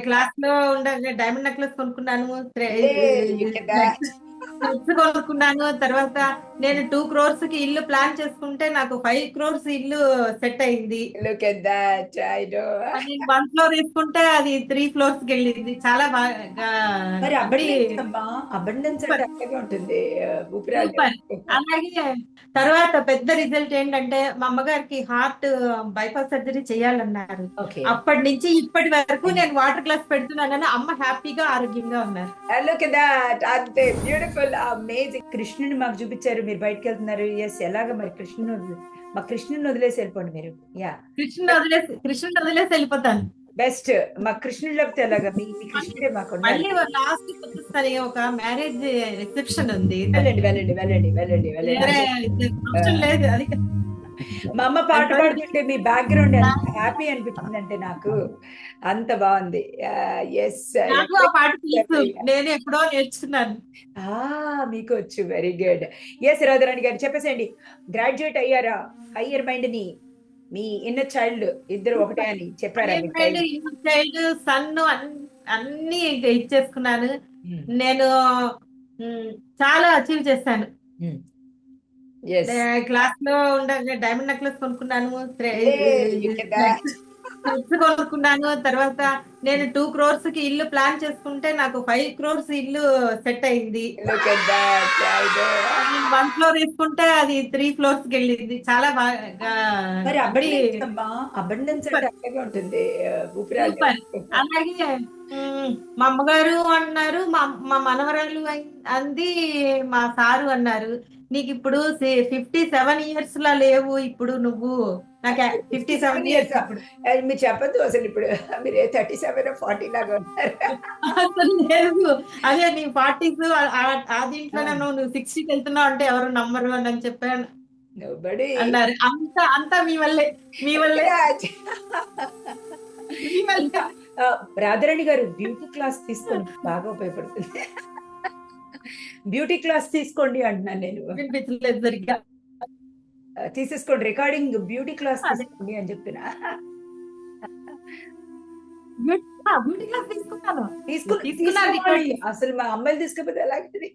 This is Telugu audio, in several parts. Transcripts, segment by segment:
క్లాస్లో ఉండే డైమండ్ నెక్లెస్ కొనుక్కున్నాను కొనుక్కున్నాను తర్వాత నేను టూ క్రోర్స్కి ఇల్లు ప్లాన్ చేసుకుంటే నాకు ఫైవ్ క్రోర్స్ ఇల్లు సెట్ అయింది. Look at that I know one floor తీసుకుంటే అది త్రీ ఫ్లోర్స్కి వెళ్ళింది. చాలా బాగా మరి అబండెన్స్ అంటే ఉంటుంది. అలాగే తర్వాత పెద్ద రిజల్ట్ ఏంటంటే మా అమ్మగారికి హార్ట్ బైపాస్ సర్జరీ చేయాలన్నారు. అప్పటి నుంచి ఇప్పటి వరకు నేను వాటర్ గ్లాస్ పెడుతున్నానని అమ్మ హ్యాపీగా ఆరోగ్యంగా ఉన్నారు. లుక్ దట్ అంతే బ్యూటిఫుల్ అమేజింగ్ కృష్ణుని మాకు చూపించారు మీరు బయటకు వెళ్తున్నారు ఎస్ ఎలాగ మరి కృష్ణుని వదిలే- మా కృష్ణుని వదిలేసి వెళ్ళిపోండి మీరు. యా కృష్ణుని వదిలేసి కృష్ణుని వదిలేసి వెళ్ళిపోతాను. బెస్ట్ మా కృష్ణుడు లేకపోతే ఎలాగా? మీ మీ కృష్ణుడే మాకు. మళ్ళీ లాస్ట్ ఒక మ్యారేజ్ రిసెప్షన్ ఉంది. వెళ్ళండి వెళ్ళండి వెళ్ళండి వెళ్ళండి వెళ్ళండి. లేదు అది మా అమ్మ పాట పాడుతుంటే మీ బ్యాక్గ్రౌండ్ ఎంత హ్యాపీ అనిపించింది అంటే నాకు అంత బాగుంది. ఎస్ నేను ఎప్పుడో నేర్చుకున్నాను. మీకు వచ్చు. వెరీ గుడ్ ఎస్ రాధారాణి గారు చెప్పేసేయండి. గ్రాడ్యుయేట్ అయ్యారా? హయ్యర్ మైండ్ని మీ ఇన్నర్ చైల్డ్ ఇద్దరు ఒకటే అని చెప్పారా? చైల్డ్ సన్ అన్ని ఇచ్చేసుకున్నాను. Hmm. నేను చాలా అచీవ్ చేశాను. Yes. క్లాస్లో ఉండే డైమండ్ నెక్లెస్ కొనుక్కున్నాను కొనుక్కున్నాను తర్వాత నేను టూ క్రోర్స్కి ఇల్లు ప్లాన్ చేసుకుంటే నాకు ఫైవ్ క్రోర్స్ ఇల్లు సెట్ అయింది. వన్ ఫ్లోర్ తీసుకుంటే అది త్రీ ఫ్లోర్స్కి వెళ్ళింది. చాలా బాగా ఉంటుంది. అలాగే మ్, అమ్మగారు అన్నారు మా మా మనవరాలు అంది మా సారు అన్నారు నీకు ఇప్పుడు ఫిఫ్టీ సెవెన్ ఇయర్స్ లా లేవు ఇప్పుడు నువ్వు. నాకు ఫిఫ్టీ సెవెన్ ఇయర్స్ అప్పుడు. మీరు చెప్పద్దు అసలు ఇప్పుడు. మీరు థర్టీ సెవెన్ ఫార్టీ లాగా ఉన్నారు. అసలు లేదు. అదే నీ ఫార్టీస్ ఆ దీంట్లో నువ్వు నువ్వు సిక్స్టీకి వెళ్తున్నావు అంటే ఎవరు నమ్మరు అని అని చెప్పాను. అన్నారు. అంతా అంతా మీ వల్లే. మీ వల్లే. మీ వల్లే. ఆ, రాధారాణి గారు బ్యూటీ క్లాస్ తీసుకోండి బాగా ఉపయోగపడుతుంది. బ్యూటీ క్లాస్ తీసుకోండి అంటున్నాను నేను. వినిపించలేదు సరిగ్గా ఆ, తీసేసుకోండి రికార్డింగ్ బ్యూటీ క్లాస్. తీసుకోండి అని చెప్తున్నా బ్యూటీ క్లాస్ తీసుకున్నాను. తీసుకుని తీసుకున్నాను తీసుకోండి. అసలు మా అమ్మాయిలు తీసుకపోతే ఎలాంటిది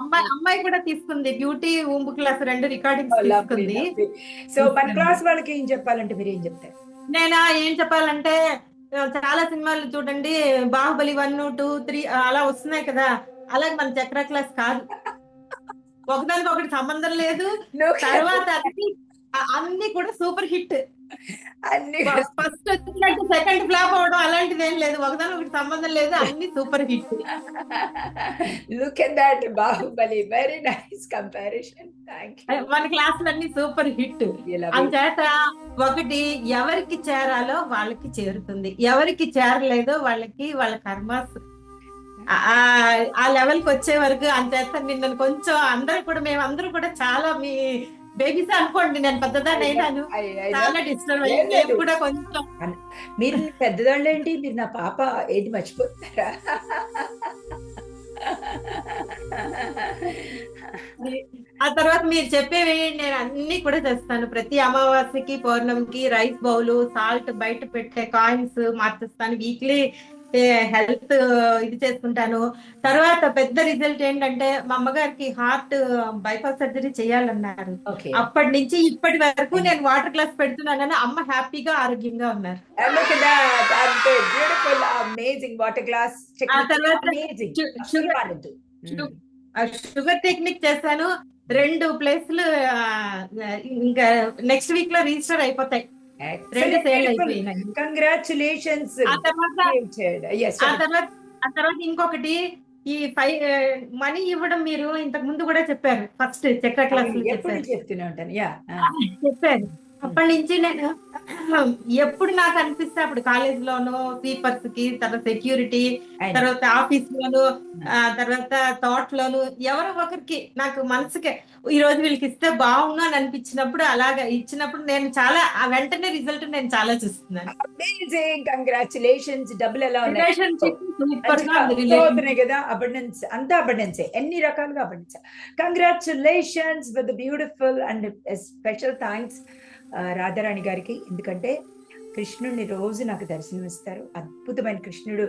అమ్మాయి అమ్మాయి కూడా తీసుకుంది. బ్యూటీ ఊంబు క్లాస్ రెండు రికార్డింగ్స్ తీసుకుంది. సో మన క్లాస్ వాళ్ళకి ఏం చెప్పాలంటే మీరు ఏం చెప్తారు? నేనా ఏం చెప్పాలంటే చాలా సినిమాలు చూడండి. బాహుబలి వన్ టూ త్రీ అలా వస్తున్నాయి కదా. అలాగే మన చక్ర క్లాస్ కాదు. ఒకదానికి ఒకటి సంబంధం లేదు. తర్వాత అన్ని కూడా సూపర్ హిట్. అన్ని ఫస్ట్ వచ్చినట్టు సెకండ్ ఫ్లాప్ అవడం అలాంటిది ఏం లేదు. ఒకదానికి ఒకటి సంబంధం లేదు. అన్ని super hit look at that Baahubali very nice comparison మన క్లాసులు అన్ని సూపర్ హిట్ అంచేత ఒకటి ఎవరికి చేరాలో వాళ్ళకి చేరుతుంది. ఎవరికి చేరలేదో వాళ్ళకి వాళ్ళ కర్మ ఆ- లెవెల్కి వచ్చే వరకు అంచేత నిన్న కొంచెం అందరూ కూడా మేము అందరూ కూడా చాలా మీ బేబీస్ అనుకోండి నేను పెద్దదాన్ని చాలా డిస్టర్బ్ కూడా కొంచెం మీరు పెద్దదాళ్ళు ఏంటి మీరు నా పాప ఏది మర్చిపోతారా ఆ తర్వాత మీరు చెప్పేవి నేను అన్ని కూడా చేస్తాను. ప్రతి అమావాస్యకి పౌర్ణమికి రైస్ బౌల్ సాల్ట్ బయట పెట్టే కాయిన్స్ మార్చేస్తాను. వీక్లీ హెల్త్ ఇది చేసుకుంటాను. తర్వాత పెద్ద రిజల్ట్ ఏంటంటే మా అమ్మగారికి హార్ట్ బైపాస్ సర్జరీ చేయాలన్నారు. అప్పటి నుంచి ఇప్పటి వరకు నేను వాటర్ గ్లాస్ పెడుతున్నానని అమ్మ హ్యాపీగా ఆరోగ్యంగా ఉన్నారు. బ్యూటిఫుల్ అమేజింగ్ వాటర్ గ్లాస్ ఆ తర్వాత షుగర్ టెక్నిక్ చేశాను. రెండు ప్లేస్లు ఇంకా నెక్స్ట్ వీక్లో రిజిస్టర్ అయిపోతాయి. కంగ్రాచులేషన్స్ ఆ తర్వాత ఆ తర్వాత ఆ తర్వాత ఇంకొకటి ఈ ఫైవ్ మనీ ఇవ్వడం మీరు ఇంతకు ముందు కూడా చెప్పారు. ఫస్ట్ చక్ర ఎప్పుడు చెప్పారు. అప్పటి నుంచి నేను ఎప్పుడు నాకు అనిపిస్తే అప్పుడు కాలేజ్ లోను స్వీపర్స్కి తర్వాత సెక్యూరిటీ తర్వాత ఆఫీస్ లోను తర్వాత తోటలోను ఎవరో ఒకరికి నాకు మనసుకే ఈ రోజు వీళ్ళకి ఇస్తే బాగుండు అని అనిపించినప్పుడు అలాగా ఇచ్చినప్పుడు నేను చాలా ఆ వెంటనే రిజల్ట్ నేను చాలా చూస్తున్నాను. అమేజింగ్ కంగ్రాచులేషన్స్ డబ్బులు ఎలా ఉన్నాయి? కదా అబండెన్స్ అంతా అబండెన్సే ఎన్ని రకాలుగా abundance congratulations with beautiful and special thanks Radharani గారికి. ఎందుకంటే కృష్ణుడిని రోజు నాకు దర్శనమిస్తారు. అద్భుతమైన కృష్ణుడు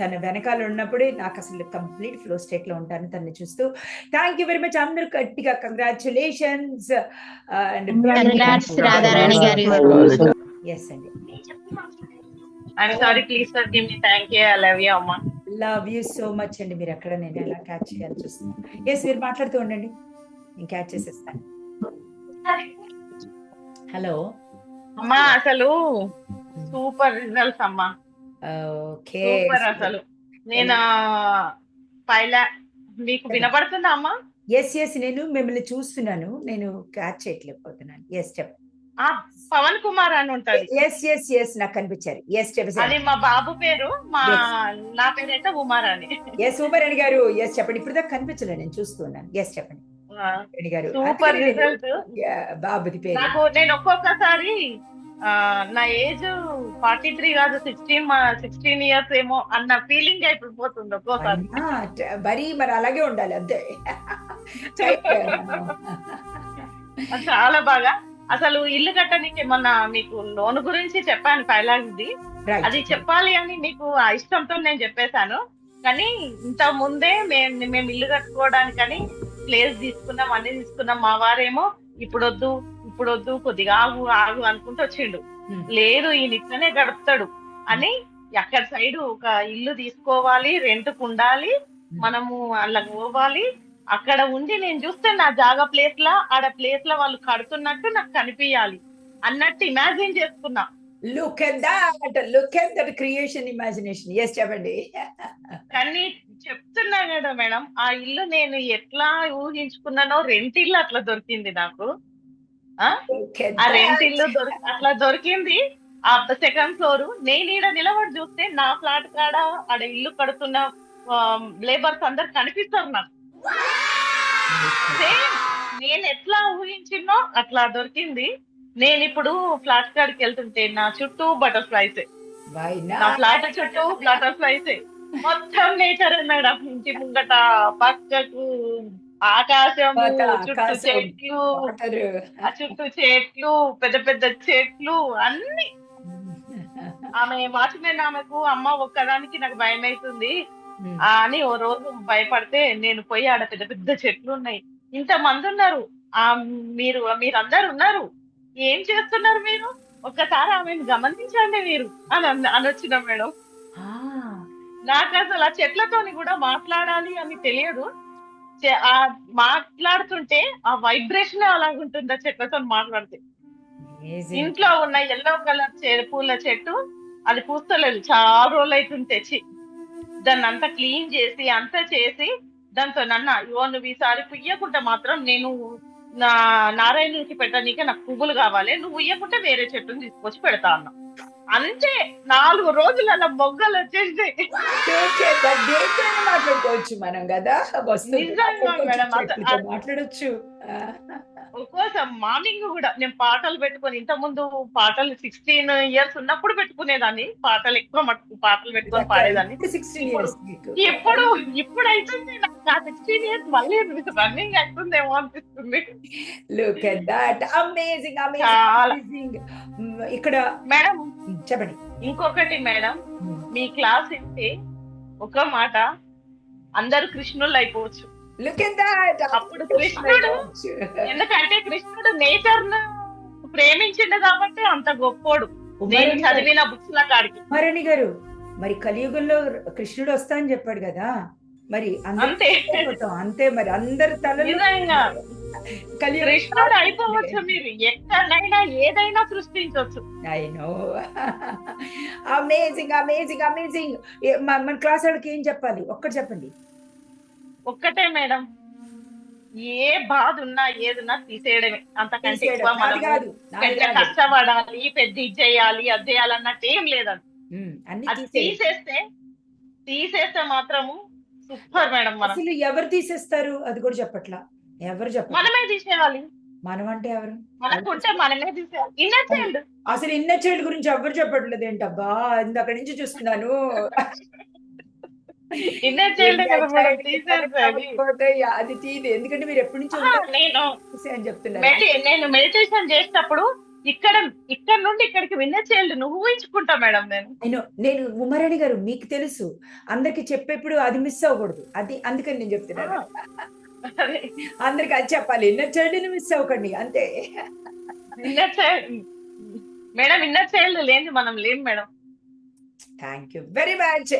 తన వెనకాల ఉన్నప్పుడే నాకు అసలు కంప్లీట్ ఫ్లో స్టేట్లో ఉంటాను తనని చూస్తూ. థ్యాంక్ యూ వెరీ మచ్ అందరూ గట్టిగా కంగ్రాచులేషన్స్. ఎస్ అండి. Thank you. I love you, Amma. Love you so much అండి. మీరు ఎక్కడ నేను ఎలా క్యాచ్ చేయాలి చూస్తున్నాను ఎస్ మీరు మాట్లాడుతూ ఉండండి. నేను క్యాచ్ చేసేస్తాను. హలో. అమ్మా అసలు సూపర్ రిజల్ట్స్ అమ్మా. ఓకే. సూపర్ అసలు. నేను పైలా మీకు వినపడుతుందా అమ్మా? ఎస్ ఎస్ నేను మిమ్మల్ని చూస్తున్నాను. నేను క్యాచ్ చేయట్లేకపోతున్నాను ఎస్ చెప్ప. పవన్ కుమార్ అని ఉంటది. ఎస్ ఎస్ ఎస్ నాకు కనిపించారు ఎస్ అది చెప్పేసి మా బాబు పేరు మా నా పేరైతే ఉమార్ అని ఎస్ సూపర్ రెడ్డి గారు. ఎస్ చెప్పండి. ఇప్పుడు దాకా కనిపించలేదు నేను చూస్తున్నాను. ఎస్ చెప్పండి. రెడ్డి గారు సూపర్ రిజల్ట్. బాబుది పేరు. నాకు నేను ఒక్కొక్కసారి నా ఏజ్ ఫార్టీ త్రీ కాదు సిక్స్టీన్ సిక్స్టీన్ ఇయర్స్ ఏమో అన్న ఫీలింగ్ అయిపోతుంది ఒక్కోసారి. మరి మరి అలాగే ఉండాలి అంతే. చాలా బాగా. అసలు ఇల్లు కట్టడానికి మొన్న మీకు లోన్ గురించి చెప్పాను ఫైలాగ్ది Right. అది చెప్పాలి అని మీకు ఆ ఇష్టంతో నేను చెప్పేశాను. కానీ ఇంత ముందే మేము మేము ఇల్లు కట్టుకోవడానికని ప్లేస్ తీసుకున్నాం అన్ని తీసుకున్నాం. మా వారేమో ఇప్పుడు వద్దు ఇప్పుడు వద్దు కొద్దిగా ఆగు ఆగు అనుకుంటూ వచ్చిండు. లేదు ఈ నిట్లనే గడుపుతాడు అని అక్కడ సైడ్ ఒక ఇల్లు తీసుకోవాలి రెంట్కు ఉండాలి మనము అలా పోవాలి. అక్కడ ఉండి నేను చూస్తే నా జాగా ప్లేస్ లా ఆడ ప్లేస్లో వాళ్ళు కడుతున్నట్టు నాకు కనిపించాలి అన్నట్టు ఇమాజిన్ చేసుకున్నా. Look at that look at that creation imagination yes చెప్పండి. కానీ చెప్తున్నా కదా మేడం ఆ ఇల్లు నేను ఎట్లా ఊహించుకున్నానో రెంట్ ఇల్లు అట్లా దొరికింది నాకు. ఆ? రెంట్. ఇల్లు అట్లా దొరికింది. ఆ సెకండ్ ఫ్లోర్. నేను ఈడ నిలబడి చూస్తే నా ఫ్లాట్ కాడ ఆడ ఇల్లు కడుతున్న లేబర్స్ అందరు కనిపిస్తారు నాకు. సేమ్ నేను ఎట్లా ఊహించినో అట్లా దొరికింది. నేను ఇప్పుడు ఫ్లాట్ కాడికి వెళ్తుంటే నా చుట్టూ బటర్ఫ్లైస్. నా? ఫ్లాట్ చుట్టూ బటర్ఫ్లైస్. మొత్తం నేచర్ మేడం. ఇంటి ముంగట పక్కకు ఆకాశం చుట్టూ. చెట్లు చుట్టూ చెట్లు పెద్ద పెద్ద చెట్లు అన్ని. ఆమె వాచ్మెన్ ఆమెకు? అమ్మ ఒక్కదానికి నాకు భయం అవుతుంది అని ఓ రోజు భయపడితే నేను పోయి ఆడ పెద్ద పెద్ద చెట్లు ఉన్నాయి. ఇంత మంది ఉన్నారు. ఆ మీరు మీరందరు ఉన్నారు. ఏం చేస్తున్నారు మీరు? ఒక్కసారి ఆమెను గమనించండి మీరు. అని అనొచ్చిన మేడం. నాకు అసలు ఆ చెట్లతోని కూడా మాట్లాడాలి అని తెలియదు. ఆ మాట్లాడుతుంటే ఆ వైబ్రేషన్ అలాగుంటుంది ఆ చెట్లతో మాట్లాడితే. ఇంట్లో ఉన్న ఎల్లో కలర్ పూల చెట్టు అది పూస్తలేదు. చాలా రోజులు అవుతుంది తెచ్చి. దాన్ని అంతా క్లీన్ చేసి అంతా చేసి దాంతో నన్న ఇవో నువ్వు ఈసారి పుయ్యకుంటే మాత్రం నేను నా నారాయణుడికి పెట్టనీకే నాకు పువ్వులు కావాలి. నువ్వు ఉయ్యకుంటే వేరే చెట్టుని తీసుకొచ్చి పెడతా అన్నా. అంతే నాలుగు వచ్చేసాయి Look at that. దేనికైనా మాట్లాడుకోవచ్చు మనం కదా. మాట్లాడొచ్చు. ఒక్కోసారి మార్నింగ్ కూడా నేను పాటలు పెట్టుకొని ఇంత ముందు పాటలు సిక్స్టీన్ ఇయర్స్ ఉన్నప్పుడు పెట్టుకునేదాన్ని పాటలు ఎక్కువ మటుకు పాటలు పెట్టుకొని పాడేదాన్ని ఇప్పుడు 16 years మీకు. ఇప్పుడు అవుతుంది నాకు ఆ సిక్స్టీన్ ఇయర్స్ మళ్ళీ రన్నింగ్ అవుతుందేమో అనిపిస్తుంది. Amazing, amazing, చాలా. amazing. మ్, ఇక్కడ మేడం చెప్పండి ఇంకొకటి మేడం మ్, క్లాస్ వింటే ఒక మాట అందరూ కృష్ణుళ్ళు అయిపోవచ్చు Look at that. అప్పుడు కృష్ణుడు ఎందుకంటే కృష్ణుడు నేచర్ను ప్రేమించిండు కాబట్టి అంత గొప్పోడు. నేను చదివిన బుక్స్ ల కాడికి. ఉమారాణి గారు మరి కలియుగంలో కృష్ణుడు వస్తా అని చెప్పాడు కదా? మరి అంతే. అంతే మరి అందరి తలలో కృష్ణుడు అయిపోవచ్చు మీరు. ఎక్కడైనా ఏదైనా సృష్టించవచ్చు I know amazing amazing amazing మన క్లాస్ వాళ్ళకి ఏం చెప్పాలి? ఒక్కటి చెప్పండి. ఒక్కటే మేడం. ఏ బాధ ఉన్నా ఏదున్నా తీసేయడమే. అంతకంటే. ఎక్కువ మనం పెద్ద. కష్టపడాలి పెద్ద ఇది చేయాలి అది చేయాలి అన్నట్టు ఏం లేదండి అది. తీసేస్తే తీసేస్తే మాత్రము సూపర్ మేడం అసలు ఎవరు తీసేస్తారు? అది కూడా చెప్పట్లా. ఎవరు చెప్పాలి మనమే తీసేయాలి. మనం అంటే ఎవరు? మనకుంటే మనమే తీసేయాలి. ఇన్నర్ చైల్డ్ అసలు ఇన్న చైల్డ్ గురించి ఎవరు చెప్పట్లేదు ఏంటబ్బా? ఇందాక నుంచి చూస్తున్నాను. ఇన్నర్ చైల్డ్ కదా మేడం అది తీయదు ఎందుకంటే మీరు ఎప్పటి నుంచి నేను అని చెప్తున్నారు. నేను మెడిటేషన్ చేసేటప్పుడు ఇక్కడ ఇక్కడ నుండి ఇక్కడికి విన్న చైల్డ్ నువ్వు ఊహించుకుంటా మేడం నేను. నేను నేను ఉమరణి గారు మీకు తెలుసు. అందరికి చెప్పేప్పుడు అది మిస్ అవ్వకూడదు. అది అందుకని నేను చెప్తున్నాను. అదే. అందరికి అది చెప్పాలి. ఇన్నర్ చైల్డ్ మిస్ అవ్వకండి. అంతే. Inner child madam inner child లేని మనం లేం madam. Thank you very much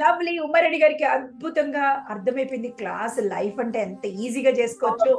lovely Uma Reddy గారికి అద్భుతంగా అర్థమైపోయింది. క్లాస్ లైఫ్ అంటే ఎంత ఈజీగా చేసుకోవచ్చు.